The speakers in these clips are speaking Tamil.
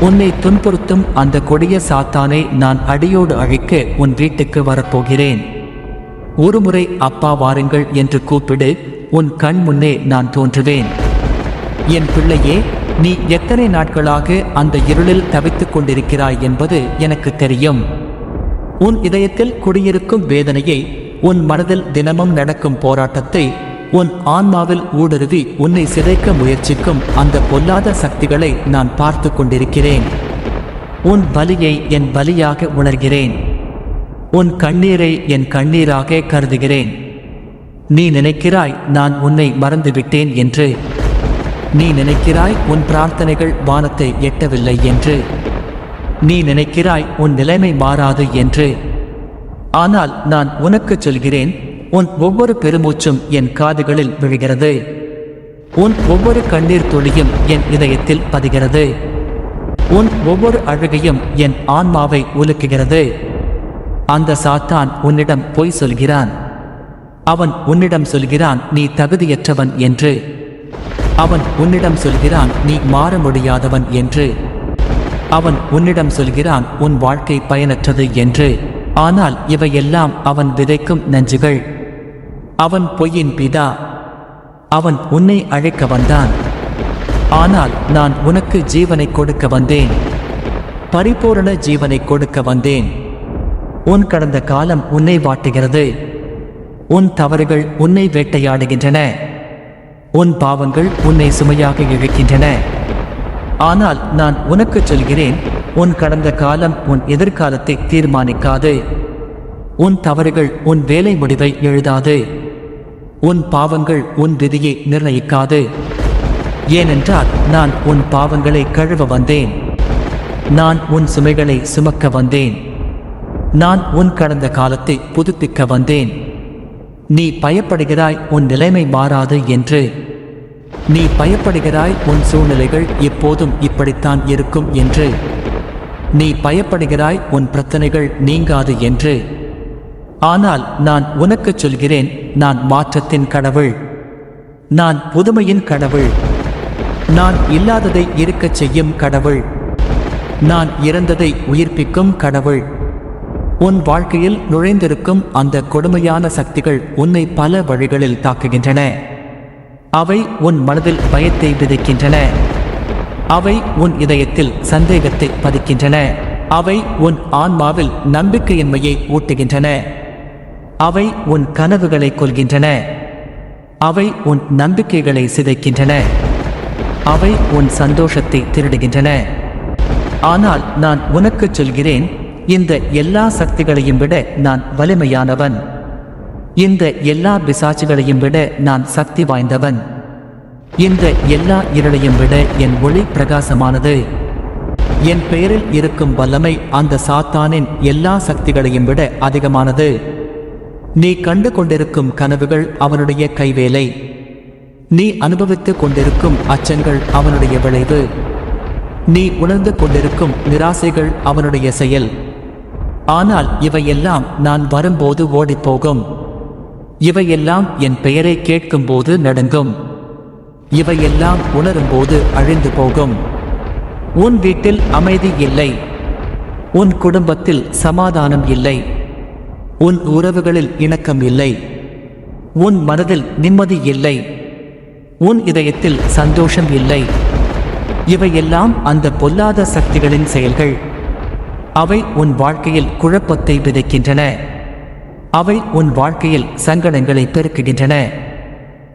உன்னை துன்புறுத்தும் அந்த கொடிய சாத்தானை நான் அடியோடு அழிக்க உன் வீட்டுக்கு வரப்போகிறேன். ஒருமுறை அப்பா வாருங்கள் என்று கூப்பிடு உன் கண் முன்னே நான் தோன்றுவேன். என் பிள்ளையே நீ எத்தனை நாட்களாக அந்த இருளில் தவித்துக் கொண்டிருக்கிறாய் என்பது எனக்கு தெரியும். உன் இதயத்தில் குடியிருக்கும் வேதனையை உன் மனதில் தினமும் நடக்கும் போராட்டத்தை உன் ஆன்மாவில் ஊடுருவி உன்னை சிதைக்க முயற்சிக்கும் அந்த பொல்லாத சக்திகளை நான் பார்த்து கொண்டிருக்கிறேன். உன் வலியை என் வலியாக உணர்கிறேன். உன் கண்ணீரை என் கண்ணீராக கருதுகிறேன். நீ நினைக்கிறாய் நான் உன்னை மறந்துவிட்டேன் என்று. நீ நினைக்கிறாய் உன் பிரார்த்தனைகள் வானத்தை எட்டவில்லை என்று. நீ நினைக்கிறாய் உன் நிலைமை மாறாது என்று. ஆனால் நான் உனக்கு சொல்கிறேன் உன் ஒவ்வொரு பெருமூச்சும் என் காதுகளில் விழுகிறது. உன் ஒவ்வொரு கண்ணீர் துளியும் என் இதயத்தில் பதிகிறது. உன் ஒவ்வொரு அழுகையும் என் ஆன்மாவை உலுக்குகிறது. அந்த சாத்தான் உன்னிடம் பொய் சொல்கிறான். அவன் உன்னிடம் சொல்கிறான் நீ தகுதியற்றவன் என்று. அவன் உன்னிடம் சொல்கிறான் நீ மாற முடியாதவன் என்று. அவன் உன்னிடம் சொல்கிறான் உன் வாழ்க்கை பயனற்றது என்று. ஆனால் இவையெல்லாம் அவன் விதைக்கும் நஞ்சுகள். அவன் பொய்யின் பிதா. அவன் உன்னை அழைக்க வந்தான். ஆனால் நான் உனக்கு ஜீவனை கொடுக்க வந்தேன். பரிபூரண ஜீவனை கொடுக்க வந்தேன். உன் கடந்த காலம் உன்னை வாட்டுகிறது. உன் தவறுகள் உன்னை வேட்டையாடுகின்றன. உன் பாவங்கள் உன்னை சுமையாக இழுக்கின்றன. ஆனால் நான் உனக்கு சொல்கிறேன் உன் கடந்த காலம் உன் எதிர்காலத்தை தீர்மானிக்காது. உன் தவறுகள் உன் வேலை முடிவை எழுதாது. உன் பாவங்கள் உன் விதியை நிர்ணயிக்காது. ஏனென்றால் நான் உன் பாவங்களை கழுவ வந்தேன். நான் உன் சுமைகளை சுமக்க வந்தேன். நான் உன் கடந்த காலத்தை புதுப்பிக்க வந்தேன். நீ பயப்படுகிறாய் உன் நிலைமை மாறாது என்று. நீ பயப்படுகிறாய் உன் சூழ்நிலைகள் எப்போதும் இப்படித்தான் இருக்கும் என்று. நீ பயப்படுகிறாய் உன் பிரச்சனைகள் நீங்காது என்று. ஆனால் நான் உனக்கு சொல்கிறேன் நான் மாற்றத்தின் கடவுள். நான் புதுமையின் கடவுள். நான் இல்லாததை இருக்கச் செய்யும் கடவுள். நான் இறந்ததை உயிர்ப்பிக்கும் கடவுள். உன் வாழ்க்கையில் நுழைந்திருக்கும் அந்த கொடுமையான சக்திகள் உன்னை பல வழிகளில் தாக்குகின்றன. அவை உன் மனதில் பயத்தை விதைக்கின்றன. அவை உன் இதயத்தில் சந்தேகத்தை பதிக்கின்றன. அவை உன் ஆன்மாவில் நம்பிக்கையின்மையை ஊட்டுகின்றன. அவை உன் கனவுகளை கொள்கின்றன அவை உன் நம்பிக்கைகளை சிதைக்கின்றன. அவை உன் சந்தோஷத்தை திருடுகின்றன. ஆனால் நான் உனக்குச் சொல்கிறேன் இந்த எல்லா சக்திகளையும் விட நான் வலிமையானவன். இந்த எல்லா பிசாச்சுகளையும் விட நான் சக்தி வாய்ந்தவன். இந்த எல்லா இருளையும் விட என் ஒளி பிரகாசமானது. என் பெயரில் இருக்கும் வல்லமை அந்த சாத்தானின் எல்லா சக்திகளையும் விட அதிகமானது. நீ கண்டு கொண்டிருக்கும் கனவுகள் அவனுடைய கைவேலை. நீ அனுபவித்துக் கொண்டிருக்கும் அச்சங்கள் அவனுடைய விளைவு. நீ உணர்ந்து கொண்டிருக்கும் நிராசைகள் அவனுடைய செயல். ஆனால் இவையெல்லாம் நான் வரும்போது ஓடிப்போகும். இவையெல்லாம் என் பெயரை கேட்கும்போது நடுங்கும். இவையெல்லாம் உணரும்போது அழிந்து போகும். உன் வீட்டில் அமைதி இல்லை. உன் குடும்பத்தில் சமாதானம் இல்லை. உன் உறவுகளில் இணக்கம் இல்லை. உன் மனதில் நிம்மதி இல்லை. உன் இதயத்தில் சந்தோஷம் இல்லை. இவையெல்லாம் அந்த பொல்லாத சக்திகளின் செயல்கள். அவை உன் வாழ்க்கையில் குழப்பத்தை விதைக்கின்றன. அவை உன் வாழ்க்கையில் சங்கடங்களை பெருக்குகின்றன.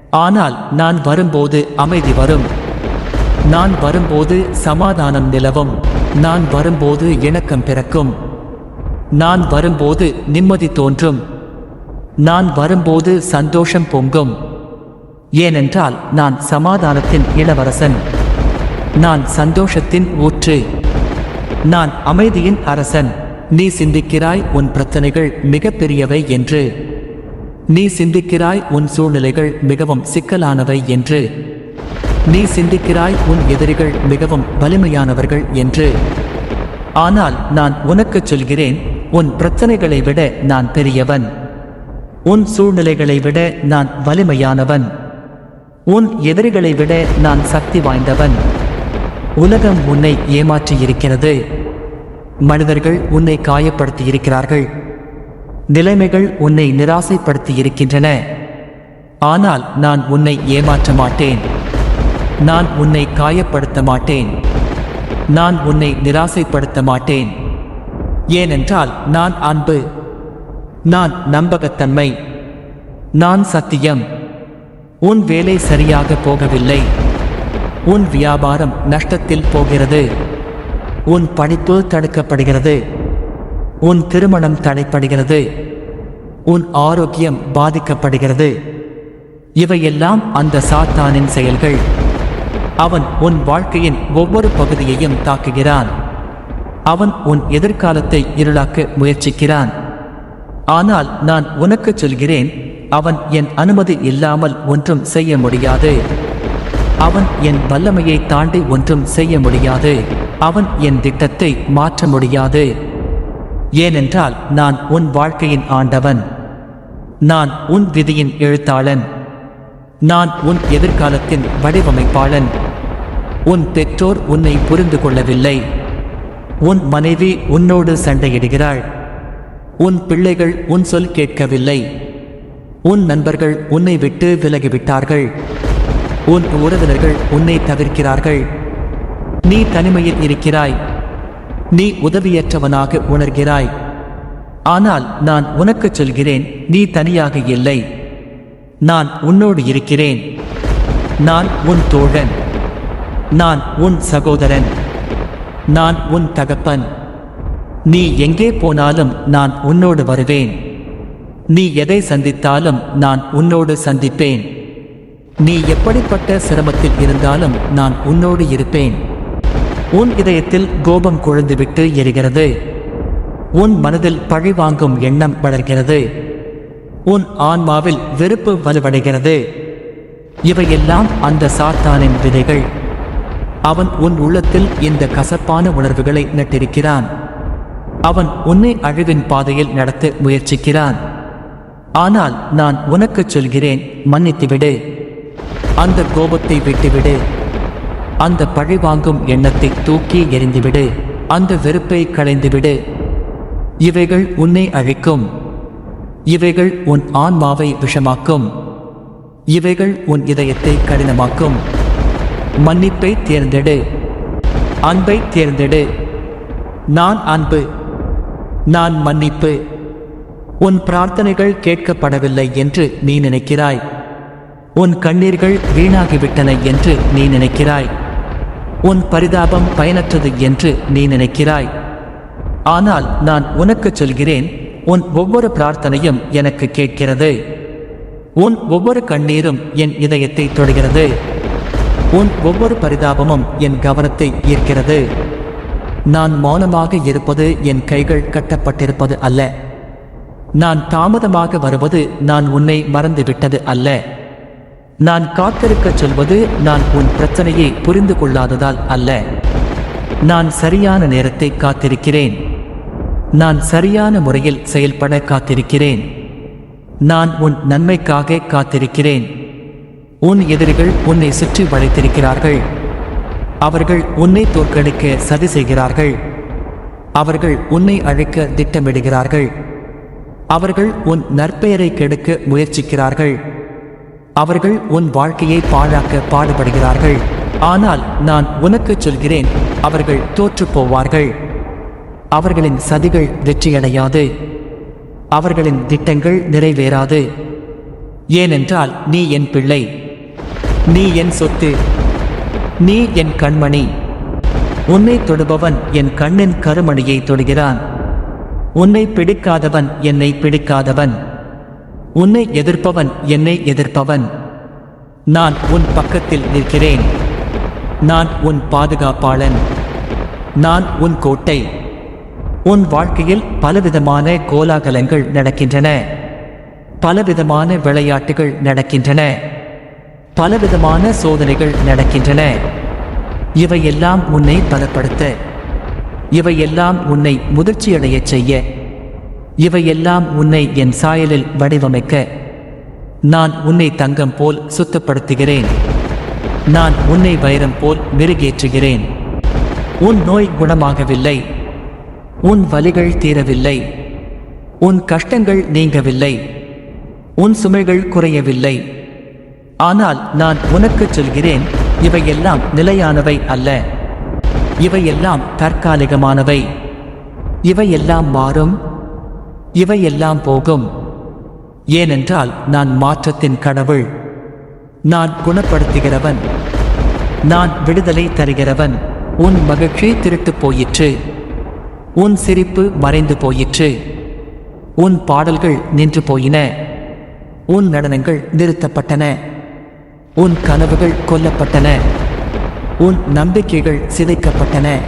ஆனால் நான் வரும்போது அமைதி வரும். நான் வரும்போது சமாதானம் நிலவும். நான் வரும்போது இணக்கம் பிறக்கும். நான் வரும்போது நிம்மதி தோன்றும். நான் வரும்போது சந்தோஷம் பொங்கும். ஏனென்றால் நான் சமாதானத்தின் இளவரசன். நான் சந்தோஷத்தின் ஊற்று. நான் அமைதியின் அரசன். நீ சிந்திக்கிறாய் உன் பிரச்சனைகள் மிகப்பெரியவை என்று. நீ சிந்திக்கிறாய் உன் சூழ்நிலைகள் மிகவும் சிக்கலானவை என்று. நீ சிந்திக்கிறாய் உன் எதிரிகள் மிகவும் வலிமையானவர்கள் என்று. ஆனால் நான் உனக்குச் சொல்கிறேன் உன் பிரச்சனைகளை விட நான் பெரியவன். உன் சூழ்நிலைகளை விட நான் வலிமையானவன். உன் எதிரிகளை விட நான் சக்தி வாய்ந்தவன். உலகம் உன்னை ஏமாற்றியிருக்கிறது. மனிதர்கள் உன்னை காயப்படுத்தி இருக்கிறார்கள் நிலைமைகள் உன்னை நிராசைப்படுத்தி இருக்கின்றன ஆனால் நான் உன்னை ஏமாற்ற மாட்டேன். நான் உன்னை காயப்படுத்த மாட்டேன். நான் உன்னை நிராசைப்படுத்த மாட்டேன். ஏனென்றால் நான் அன்பு நான் நம்பகத்தன்மை நான் சத்தியம். உன் வேலை சரியாக போகவில்லை. உன் வியாபாரம் நஷ்டத்தில் போகிறது. உன் படிப்பு தடுக்கப்படுகிறது. உன் திருமணம் தடைப்படுகிறது. உன் ஆரோக்கியம் பாதிக்கப்படுகிறது. இவையெல்லாம் அந்த சாத்தானின் செயல்கள். அவன் உன் வாழ்க்கையின் ஒவ்வொரு பகுதியையும் தாக்குகிறான். அவன் உன் எதிர்காலத்தை இருளாக்க முயற்சிக்கிறான். ஆனால் நான் உனக்கு சொல்கிறேன் அவன் என் அனுமதி இல்லாமல் ஒன்றும் செய்ய முடியாது. அவன் என் வல்லமையை தாண்டி ஒன்றும் செய்ய முடியாது. அவன் என் திட்டத்தை மாற்ற முடியாது. ஏனென்றால் நான் உன் வாழ்க்கையின் ஆண்டவன். நான் உன் விதியின் எழுத்தாளன். நான் உன் எதிர்காலத்தின் வடிவமைப்பாளன். உன் பெற்றோர் உன்னை புரிந்து கொள்ளவில்லை. உன் மனைவி உன்னோடு சண்டையிடுகிறாள். உன் பிள்ளைகள் உன் சொல் கேட்கவில்லை. உன் நண்பர்கள் உன்னை விட்டு விலகிவிட்டார்கள். உன் உறவினர்கள் உன்னை தவிர்க்கிறார்கள். நீ தனிமையில் இருக்கிறாய். நீ உதவியற்றவனாக உணர்கிறாய். ஆனால் நான் உனக்கு சொல்கிறேன் நீ தனியாக இல்லை. நான் உன்னோடு இருக்கிறேன். நான் உன் தோழன். நான் உன் சகோதரன். நான் உன் தகப்பன். நீ எங்கே போனாலும் நான் உன்னோடு வருவேன். நீ எதை சந்தித்தாலும் நான் உன்னோடு சந்திப்பேன். நீ எப்படிப்பட்ட சிரமத்தில் இருந்தாலும் நான் உன்னோடு இருப்பேன். உன் இதயத்தில் கோபம் குழந்துவிட்டு எரிகிறது. உன் மனதில் பழிவாங்கும் எண்ணம் வளர்கிறது. உன் ஆன்மாவில் வெறுப்பு வலுவடைகிறது. இவையெல்லாம் அந்த சாத்தானின் விதைகள். அவன் உன் உள்ளத்தில் இந்த கசப்பான உணர்வுகளை நட்டிருக்கிறான். அவன் உன்னை அழிவின் பாதையில் நடத்த முயற்சிக்கிறான். ஆனால் நான் உனக்குச் சொல்கிறேன் மன்னித்துவிடு. அந்த கோபத்தை விட்டுவிடு. அந்த பழிவாங்கும் எண்ணத்தை தூக்கி எறிந்துவிடு. அந்த வெறுப்பை களைந்துவிடு. இவைகள் உன்னை அழிக்கும். இவைகள் உன் ஆன்மாவை விஷமாக்கும். இவைகள் உன் இதயத்தை கடினமாக்கும். மன்னிப்பை தேர்ந்தெடு. அன்பை தேர்ந்தெடு. நான் அன்பு. நான் மன்னிப்பு. உன் பிரார்த்தனைகள் கேட்கப்படவில்லை என்று நீ நினைக்கிறாய். உன் கண்ணீர்கள் வீணாகிவிட்டன என்று நீ நினைக்கிறாய். உன் பரிதாபம் பயனற்றது என்று நீ நினைக்கிறாய். ஆனால் நான் உனக்கு சொல்கிறேன் உன் ஒவ்வொரு பிரார்த்தனையும் எனக்கு கேட்கிறது. உன் ஒவ்வொரு கண்ணீரும் என் இதயத்தை தொடுகிறது. உன் ஒவ்வொரு பரிதாபமும் என் கவனத்தை ஈர்க்கிறது. நான் மௌனமாக இருப்பது என் கைகள் கட்டப்பட்டிருப்பது அல்ல. நான் தாமதமாக வருவது நான் உன்னை மறந்துவிட்டது அல்ல. நான் காத்திருக்கச் சொல்வது நான் உன் பிரச்சனையை புரிந்து கொள்ளாததால் அல்ல. நான் சரியான நேரத்தை காத்திருக்கிறேன். நான் சரியான முறையில் செயல்பட காத்திருக்கிறேன். நான் உன் நன்மைக்காக காத்திருக்கிறேன். உன் எதிரிகள் உன்னை சுற்றி வளைத்திருக்கிறார்கள். அவர்கள் உன்னை தோற்கடிக்க சதி செய்கிறார்கள். அவர்கள் உன்னை அழைக்க திட்டமிடுகிறார்கள். அவர்கள் உன் நற்பெயரை கெடுக்க முயற்சிக்கிறார்கள். அவர்கள் உன் வாழ்க்கையை பாழாக்க பாடுபடுகிறார்கள். ஆனால் நான் உனக்குச் சொல்கிறேன் அவர்கள் தோற்றுப் போவார்கள். அவர்களின் சதிகள் வெற்றியடையாது. அவர்களின் திட்டங்கள் நிறைவேறாது. ஏனென்றால் நீ என் பிள்ளை. நீ என் சொத்து. நீ என் கண்மணி. உன்னை தொடுபவன் என் கண்ணின் கருமணியை தொடுகிறான். உன்னை பிடிக்காதவன் என்னை பிடிக்காதவன். உன்னை எதிர்ப்பவன் என்னை எதிர்ப்பவன். நான் உன் பக்கத்தில் நிற்கிறேன். நான் உன் பாதுகாப்பாளன். நான் உன் கோட்டை. உன் வாழ்க்கையில் பலவிதமான கோலாகலங்கள் நடக்கின்றன. பலவிதமான விளையாட்டுகள் நடக்கின்றன. பலவிதமான சோதனைகள் நடக்கின்றன. இவையெல்லாம் உன்னை பலப்படுத்த. இவையெல்லாம் உன்னை முதிர்ச்சியடையச் செய்ய. இவையெல்லாம் உன்னை என் சாயலில் வடிவமைக்க. நான் உன்னை தங்கம் போல் சுத்தப்படுத்துகிறேன். நான் உன்னை வைரம் போல் மெருகேற்றுகிறேன் உன் நோய் குணமாகவில்லை. உன் வலிகள் தீரவில்லை. உன் கஷ்டங்கள் நீங்கவில்லை. உன் சுமைகள் குறையவில்லை. ஆனால் நான் உனக்குச் சொல்கிறேன் இவையெல்லாம் நிலையானவை அல்ல. இவையெல்லாம் தற்காலிகமானவை. இவையெல்லாம் மாறும். இவையெல்லாம் போகும். ஏனென்றால் நான் மாற்றத்தின் கடவுள். நான் குணப்படுத்துகிறவன். நான் விடுதலை தருகிறவன். உன் மகிழ்ச்சி திருட்டு போயிற்று. உன் சிரிப்பு மறைந்து போயிற்று. உன் பாடல்கள் நின்று போயின. உன் நடனங்கள் நிறுத்தப்பட்டன. உன் கனவுகள் கொல்லப்பட்டன. உன் நம்பிக்கைகள் சிதைக்கப்பட்டன.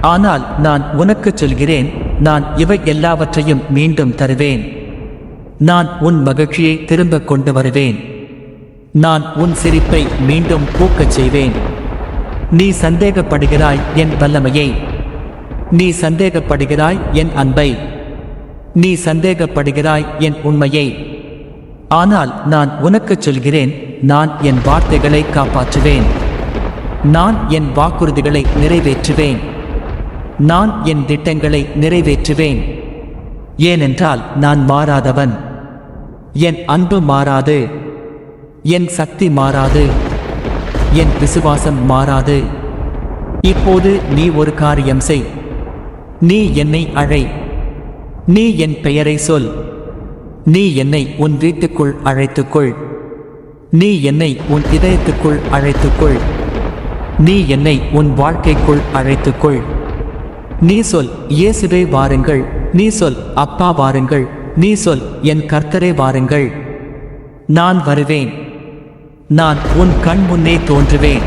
ஆனால் நான் உனக்கு சொல்கிறேன் நான் இவை எல்லாவற்றையும் மீண்டும் தருவேன். நான் உன் மகிழ்ச்சியை திரும்ப கொண்டு வருவேன். நான் உன் சிரிப்பை மீண்டும் பூக்கச் செய்வேன். நீ சந்தேகப்படுகிறாய் என் வல்லமையை. நீ சந்தேகப்படுகிறாய் என் அன்பை. நீ சந்தேகப்படுகிறாய் என் உண்மையை. ஆனால் நான் உனக்கு சொல்கிறேன் நான் என் வார்த்தைகளை காப்பாற்றுவேன். நான் என் வாக்குறுதிகளை நிறைவேற்றுவேன். நான் என் திட்டங்களை நிறைவேற்றுவேன். ஏனென்றால் நான் மாறாதவன். என் அன்பு மாறாது. என் சக்தி மாறாது. என் விசுவாசம் மாறாது. இப்போது நீ ஒரு காரியம் செய். நீ என்னை அழை. நீ என் பெயரை சொல். நீ என்னை உன் வீட்டுக்குள் அழைத்துக்கொள். நீ என்னை உன் இதயத்துக்குள் அழைத்துக்கொள். நீ என்னை உன் வாழ்க்கைக்குள் அழைத்துக்கொள். நீ சொல் இயேசுவே வாருங்கள். நீ சொல் அப்பா வாருங்கள். நீ சொல் என் கர்த்தரே வாருங்கள். நான் வருவேன். நான் உன் கண் முன்னே தோன்றுவேன்.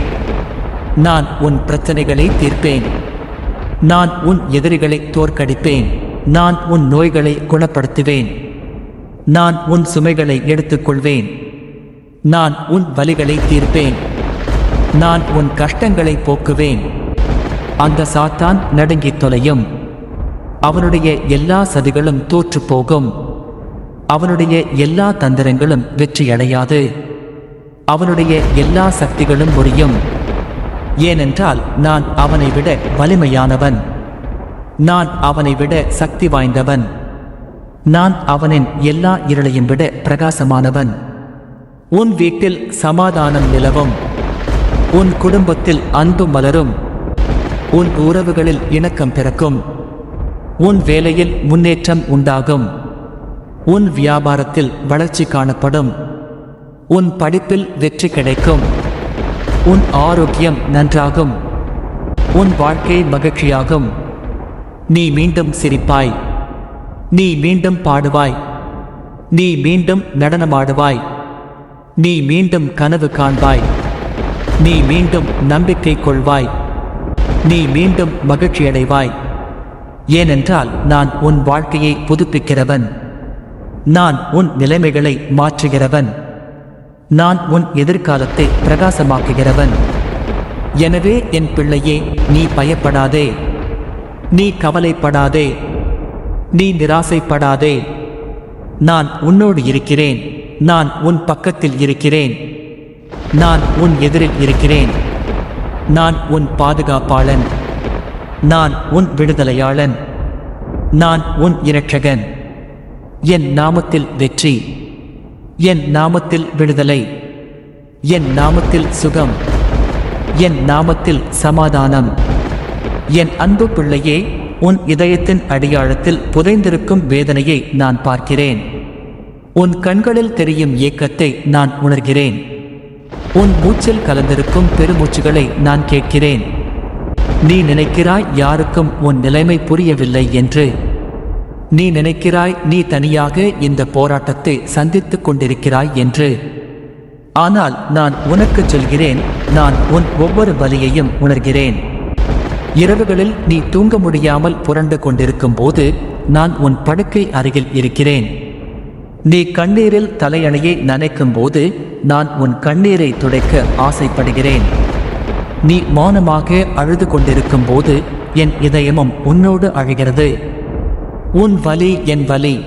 நான் உன் பிரச்சனைகளை தீர்ப்பேன். நான் உன் எதிரிகளை தோற்கடிப்பேன். நான் உன் நோய்களை குணப்படுத்துவேன். நான் உன் சுமைகளை எடுத்துக்கொள்வேன். நான் உன் வலிகளை தீர்ப்பேன். நான் உன் கஷ்டங்களை போக்குவேன். அந்த சாத்தான் நடுங்கித் தொலையும். அவனுடைய எல்லா சதிகளும் தோற்றுப்போகும். அவனுடைய எல்லா தந்திரங்களும் வெற்றியடையாது. அவனுடைய எல்லா சக்திகளும் முறியும். ஏனென்றால் நான் அவனை விட வலிமையானவன். நான் அவனை விட சக்தி வாய்ந்தவன். நான் அவனின் எல்லா இருளையும் விட பிரகாசமானவன். உன் வீட்டில் சமாதானம் நிலவும். உன் குடும்பத்தில் அன்பு மலரும். உன் உறவுகளில் இணக்கம் பிறக்கும். உன் வேலையில் முன்னேற்றம் உண்டாகும். உன் வியாபாரத்தில் வளர்ச்சி காணப்படும். உன் படிப்பில் வெற்றி கிடைக்கும். உன் ஆரோக்கியம் நன்றாகும். உன் வாழ்க்கை மகிழ்ச்சியாகும். நீ மீண்டும் சிரிப்பாய். நீ மீண்டும் பாடுவாய். நீ மீண்டும் நடனமாடுவாய். நீ மீண்டும் கனவு காண்பாய். நீ மீண்டும் நம்பிக்கை கொள்வாய். நீ மீண்டும் மகிழ்ச்சியடைவாய் ஏனென்றால் நான் உன் வாழ்க்கையை புதுப்பிக்கிறவன். நான் உன் நிலைமைகளை மாற்றுகிறவன். நான் உன் எதிர்காலத்தை பிரகாசமாக்குகிறவன். எனவே என் பிள்ளையே நீ பயப்படாதே. நீ கவலைப்படாதே. நீ நிராசைப்படாதே. நான் உன்னோடு இருக்கிறேன். நான் உன் பக்கத்தில் இருக்கிறேன். நான் உன் எதிரில் இருக்கிறேன். நான் உன் பாதுகாப்பாளன். நான் உன் விடுதலையாளன். நான் உன் இரட்சகன். என் நாமத்தில் வெற்றி. என் நாமத்தில் விடுதலை. என் நாமத்தில் சுகம். என் நாமத்தில் சமாதானம். என் அன்பு பிள்ளையே உன் இதயத்தின் அடியாழத்தில் புதைந்திருக்கும் வேதனையை நான் பார்க்கிறேன். உன் கண்களில் தெரியும் ஏக்கத்தை நான் உணர்கிறேன். உன் மூச்சில் கலந்திருக்கும் பெருமூச்சுகளை நான் கேட்கிறேன். நீ நினைக்கிறாய் யாருக்கும் உன் நிலைமை புரியவில்லை என்று. நீ நினைக்கிறாய் நீ தனியாக இந்த போராட்டத்தை சந்தித்துக் கொண்டிருக்கிறாய் என்று. ஆனால் நான் உனக்கு சொல்கிறேன் நான் உன் ஒவ்வொரு வலியையும் உணர்கிறேன். இரவுகளில் நீ தூங்க முடியாமல் புரண்டு கொண்டிருக்கும் போது நான் உன் படுக்கை அருகில் இருக்கிறேன். நீ கண்ணீரில் தலையணையை நனைக்கும் போது நான் உன் கண்ணீரை துடைக்க ஆசைப்படுகிறேன். நீ மௌனமாக அழுது கொண்டிருக்கும் போது என் இதயமும் உன்னோடு அழுகிறது. உன் வலி என் வலி.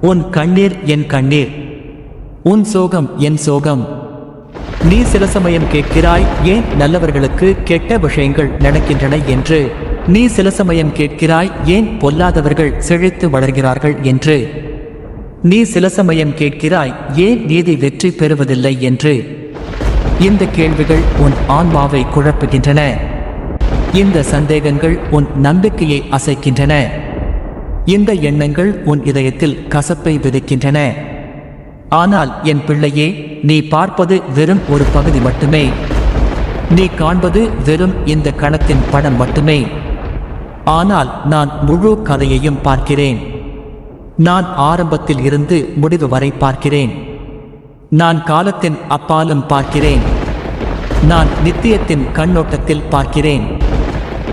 உன் கண்ணீர் என் கண்ணீர். உன் சோகம் என் சோகம். நீ சில சமயம் கேட்கிறாய் ஏன் நல்லவர்களுக்கு கெட்ட விஷயங்கள் நடக்கின்றன என்று? நீ சில சமயம் கேட்கிறாய் ஏன் பொல்லாதவர்கள் செழித்து வளர்கிறார்கள் என்று? நீ சில சமயம் கேட்கிறாய் ஏன் நீதி வெற்றி பெறுவதில்லை என்று? இந்த கேள்விகள் உன் ஆன்மாவை குழப்புகின்றன. இந்த சந்தேகங்கள் உன் நம்பிக்கையை அசைக்கின்றன. இந்த எண்ணங்கள் உன் இதயத்தில் கசப்பை விதைக்கின்றன. ஆனால் என் பிள்ளையே நீ பார்ப்பது வெறும் ஒரு பகுதி மட்டுமே. நீ காண்பது வெறும் இந்த கணத்தின் படம் மட்டுமே. ஆனால் நான் முழு கதையையும் பார்க்கிறேன். நான் ஆரம்பத்தில் இருந்து முடிவு வரை பார்க்கிறேன். நான் காலத்தின் அப்பாலும் பார்க்கிறேன். நான் நித்தியத்தின் கண்ணோட்டத்தில் பார்க்கிறேன்.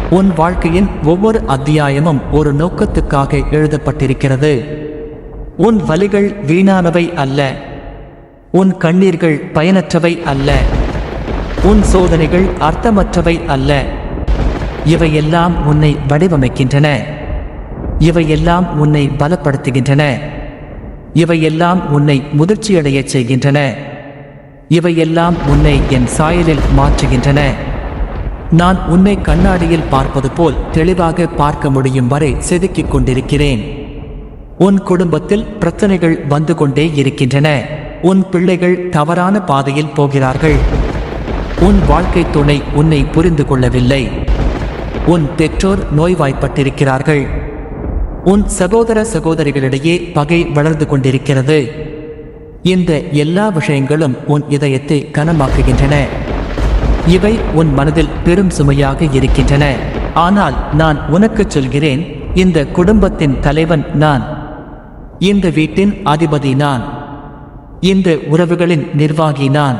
உன் வாழ்க்கையின் ஒவ்வொரு அத்தியாயமும் ஒரு நோக்கத்துக்காக எழுதப்பட்டிருக்கிறது. உன் வலிகள் வீணானவை அல்ல. உன் கண்ணீர்கள் பயனற்றவை அல்ல. உன் சோதனைகள் அர்த்தமற்றவை அல்ல. இவையெல்லாம் உன்னை வடிவமைக்கின்றன. இவையெல்லாம் உன்னை பலப்படுத்துகின்றன. இவையெல்லாம் உன்னை முதிர்ச்சியடையச் செய்கின்றன. இவையெல்லாம் உன்னை என் சாயலில் மாற்றுகின்றன. நான் உன்னை கண்ணாடியில் பார்ப்பது போல் தெளிவாக பார்க்க முடியும் வரை செதுக்கிக் கொண்டிருக்கிறேன். உன் குடும்பத்தில் பிரச்சனைகள் வந்து கொண்டே இருக்கின்றன. உன் பிள்ளைகள் தவறான பாதையில் போகிறார்கள். உன் வாழ்க்கை துணை உன்னை புரிந்து கொள்ளவில்லை. உன் பெற்றோர் நோய்வாய்ப்பட்டிருக்கிறார்கள். உன் சகோதர சகோதரிகளிடையே பகை வளர்ந்து கொண்டிருக்கிறது. இந்த எல்லா விஷயங்களும் உன் இதயத்தை கனமாக்குகின்றன. இவை உன் மனதில் பெரும் சுமையாக இருக்கின்றன. ஆனால் நான் உனக்குச் சொல்கிறேன் இந்த குடும்பத்தின் தலைவன் நான். இந்த வீட்டின் அதிபதி நான். இந்த உறவுகளின் நிர்வாகி நான்.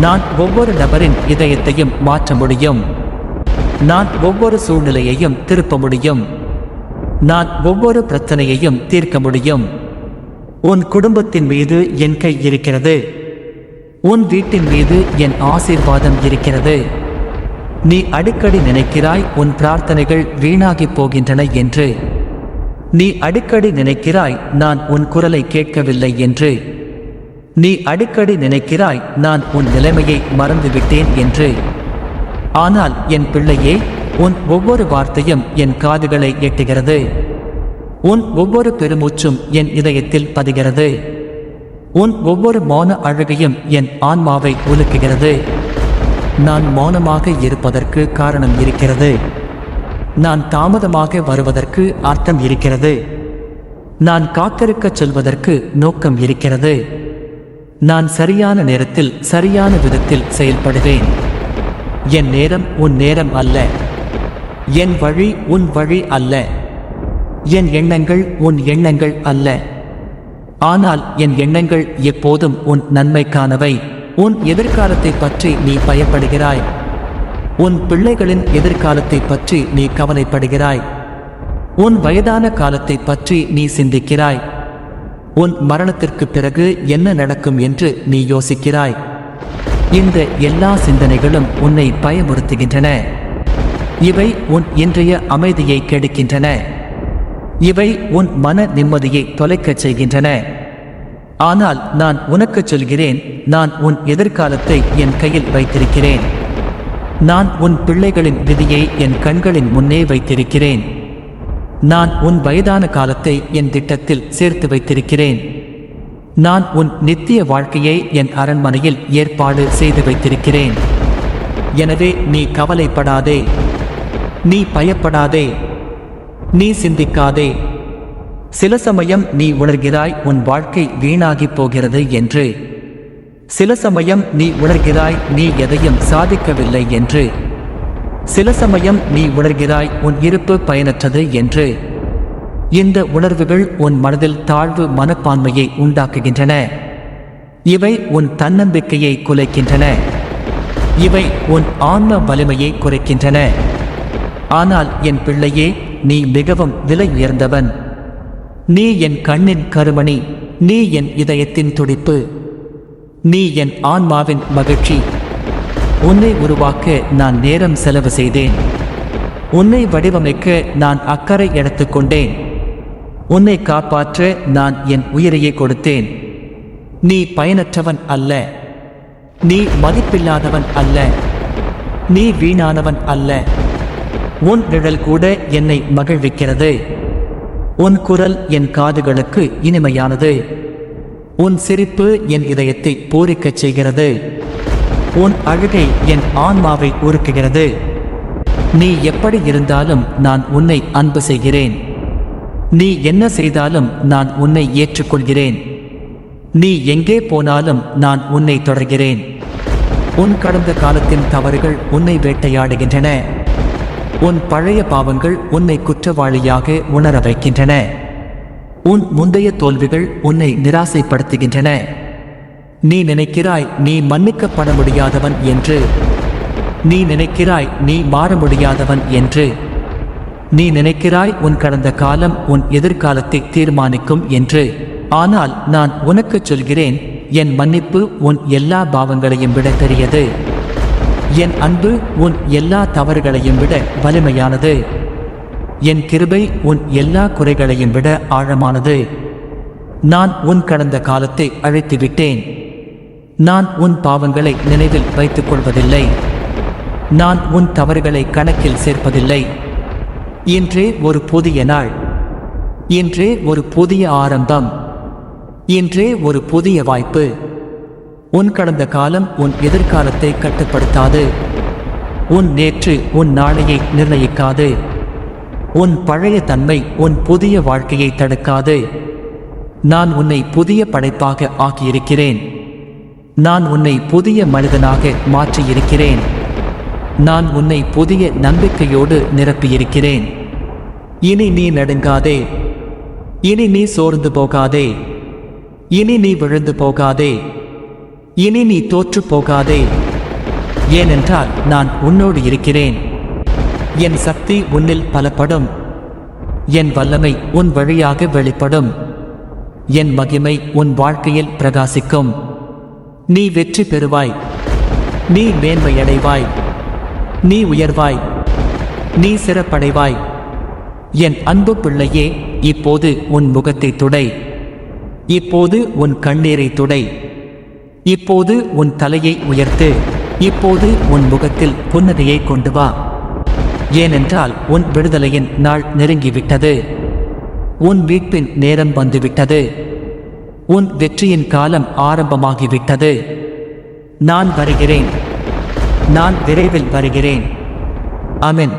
நான் ஒவ்வொரு நபரின் இதயத்தையும் மாற்ற முடியும். நான் ஒவ்வொரு சூழ்நிலையையும் திருப்ப முடியும். நான் ஒவ்வொரு பிரச்சனையையும் தீர்க்க முடியும். உன் குடும்பத்தின் மீது என் கை இருக்கிறது. உன் வீட்டின் மீது என் ஆசீர்வாதம் இருக்கிறது. நீ அடிக்கடி நினைக்கிறாய் உன் பிரார்த்தனைகள் வீணாகிப் போகின்றன என்று. நீ அடிக்கடி நினைக்கிறாய் நான் உன் குரலை கேட்கவில்லை என்று. நீ அடிக்கடி நினைக்கிறாய் நான் உன் நிலைமையை மறந்துவிட்டேன் என்று. ஆனால் என் பிள்ளையே உன் ஒவ்வொரு வார்த்தையும் என் காதுகளை எட்டுகிறது. உன் ஒவ்வொரு பெருமூச்சும் என் இதயத்தில் பதிகிறது. உன் ஒவ்வொரு மௌன அழகையும் என் ஆன்மாவை உலுக்குகிறது. நான் மௌனமாக இருப்பதற்கு காரணம் இருக்கிறது. நான் தாமதமாக வருவதற்கு அர்த்தம் இருக்கிறது. நான் காத்திருக்க சொல்வதற்கு நோக்கம் இருக்கிறது. நான் சரியான நேரத்தில் சரியான விதத்தில் செயல்படுவேன். என் நேரம் உன் நேரம் அல்ல. என் வழி உன் வழி அல்ல. என் எண்ணங்கள் உன் எண்ணங்கள் அல்ல. ஆனால் என் எண்ணங்கள் எப்போதும் உன் நன்மைக்கானவை. உன் எதிர்காலத்தை பற்றி நீ பயப்படுகிறாய். உன் பிள்ளைகளின் எதிர்காலத்தை பற்றி நீ கவலைப்படுகிறாய். உன் வயதான காலத்தை பற்றி நீ சிந்திக்கிறாய். உன் மரணத்திற்கு பிறகு என்ன நடக்கும் என்று நீ யோசிக்கிறாய். இந்த எல்லா சிந்தனைகளும் உன்னை பயமுறுத்துகின்றன. இவை உன் இன்றைய அமைதியை கெடுக்கின்றன. இவை உன் மன நிம்மதியை தொலைக்கச் செய்கின்றன. ஆனால் நான் உனக்குச் சொல்கிறேன் நான் உன் எதிர்காலத்தை என் கையில் வைத்திருக்கிறேன். நான் உன் பிள்ளைகளின் விதியை என் கண்களின் முன்னே வைத்திருக்கிறேன். நான் உன் வயதான காலத்தை என் திட்டத்தில் சேர்த்து வைத்திருக்கிறேன். நான் உன் நித்திய வாழ்க்கையை என் அரண்மனையில் ஏற்பாடு செய்து வைத்திருக்கிறேன். எனவே நீ கவலைப்படாதே. நீ பயப்படாதே. நீ சிந்திக்காதே. சில சமயம் நீ உணர்கிறாய் உன் வாழ்க்கை வீணாகிப் போகிறது என்று. சில சமயம் நீ உணர்கிறாய் நீ எதையும் சாதிக்கவில்லை என்று. சில சமயம் நீ உணர்கிறாய் உன் இருப்பு பயனற்றது என்று. இந்த உணர்வுகள் உன் மனதில் தாழ்வு மனப்பான்மையை உண்டாக்குகின்றன. இவை உன் தன்னம்பிக்கையை குலைக்கின்றன. இவை உன் ஆன்ம வலிமையை குறைக்கின்றன. ஆனால் என் பிள்ளையே நீ மிகவும் விலை உயர்ந்தவன். நீ என் கண்ணின் கருமணி நீ என் இதயத்தின் துடிப்பு. நீ என் ஆன்மாவின் மகிழ்ச்சி. உன்னை உருவாக்க நான் நேரம் செலவு செய்தேன். உன்னை வடிவமைக்க நான் அக்கறை எடுத்துக்கொண்டேன் உன்னை காப்பாற்ற நான் என் உயிரையே கொடுத்தேன். நீ பயனற்றவன் அல்ல. நீ மதிப்பில்லாதவன் அல்ல. நீ வீணானவன் அல்ல. உன் நிழல் கூட என்னை மகிழ்விக்கிறது. உன் குரல் என் காதுகளுக்கு இனிமையானது. உன் சிரிப்பு என் இதயத்தை பூரிக்கச் செய்கிறது. உன் அழுகை என் ஆன்மாவை உருக்குகிறது. நீ எப்படி இருந்தாலும் நான் உன்னை அன்பு செய்கிறேன். நீ என்ன செய்தாலும் நான் உன்னை ஏற்றுக்கொள்கிறேன். நீ எங்கே போனாலும் நான் உன்னை தொடர்கிறேன். உன் கடந்த காலத்தின் தவறுகள் உன்னை வேட்டையாடுகின்றன. உன் பழைய பாவங்கள் உன்னை குற்றவாளியாக உணர வைக்கின்றன. உன் முந்தைய தோல்விகள் உன்னை நிராசைப்படுத்துகின்றன. நீ நினைக்கிறாய் நீ மன்னிக்கப்பட முடியாதவன் என்று. நீ நினைக்கிறாய் நீ மாற முடியாதவன் என்று. நீ நினைக்கிறாய் உன் கடந்த காலம் உன் எதிர்காலத்தை தீர்மானிக்கும் என்று. ஆனால் நான் உனக்குச் சொல்கிறேன் என் மன்னிப்பு உன் எல்லா பாவங்களையும் விட பெரியது. என் அன்பு உன் எல்லா தவறுகளையும் விட வலிமையானது. என் கிருபை உன் எல்லா குறைகளையும் விட ஆழமானது. நான் உன் கடந்த காலத்தை அழைத்து விட்டேன் நான் உன் பாவங்களை நினைவில் வைத்துக் கொள்வதில்லை நான் உன் தவறுகளை கணக்கில் சேர்ப்பதில்லை. இன்றே ஒரு புதிய நாள். இன்றே ஒரு புதிய ஆரம்பம். இன்றே ஒரு புதிய வாய்ப்பு. உன் கடந்த காலம் உன் எதிர்காலத்தை கட்டுப்படுத்தாது. உன் நேற்று உன் நாளையை நிர்ணயிக்காது. உன் பழைய தன்மை உன் புதிய வாழ்க்கையை தடுக்காது. நான் உன்னை புதிய படைப்பாக ஆக்கியிருக்கிறேன். நான் உன்னை புதிய மனிதனாக மாற்றியிருக்கிறேன். நான் உன்னை புதிய நம்பிக்கையோடு நிரப்பியிருக்கிறேன். இனி நீ நடுங்காதே. இனி நீ சோர்ந்து போகாதே. இனி நீ விழுந்து போகாதே. இனி நீ தோற்று போகாதே. ஏனென்றால் நான் உன்னோடு இருக்கிறேன். என் சக்தி உன்னில் பலப்படும். என் வல்லமை உன் வழியாக வெளிப்படும். என் மகிமை உன் வாழ்க்கையில் பிரகாசிக்கும். நீ வெற்றி பெறுவாய். நீ மேன்மையடைவாய். நீ உயர்வாய். நீ சிறப்படைவாய். என் அன்பு பிள்ளையே இப்போது உன் முகத்தை துடை. இப்போது உன் கண்ணீரை துடை. இப்போது உன் தலையை உயர்த்து இப்போது உன் முகத்தில் புன்னகையை கொண்டு வா. ஏனென்றால் உன் விடுதலையின் நாள் நெருங்கிவிட்டது. உன் மீட்பின் நேரம் வந்துவிட்டது. உன் வெற்றியின் காலம் ஆரம்பமாகிவிட்டது. நான் வருகிறேன். நான் விரைவில் வருகிறேன். அமென்